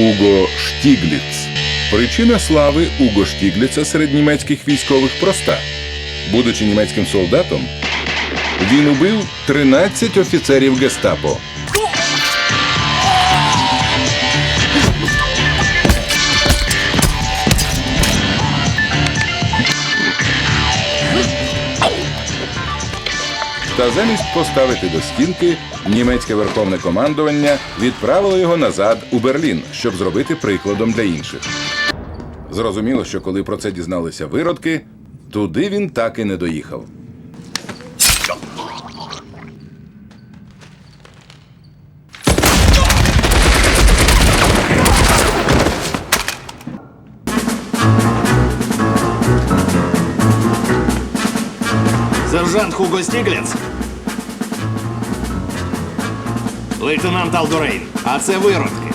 Уго Штігліц. Причина слави Уго Штігліца серед німецьких військових проста. Будучи німецьким солдатом, він убив 13 офіцерів гестапо. Та замість поставити до стінки, німецьке верховне командування відправило його назад у Берлін, щоб зробити прикладом для інших. Зрозуміло, що коли про це дізналися виродки, туди він так і не доїхав. Сержант Хуго Стігліц. Лейтенант Алдурейн. А це виродки.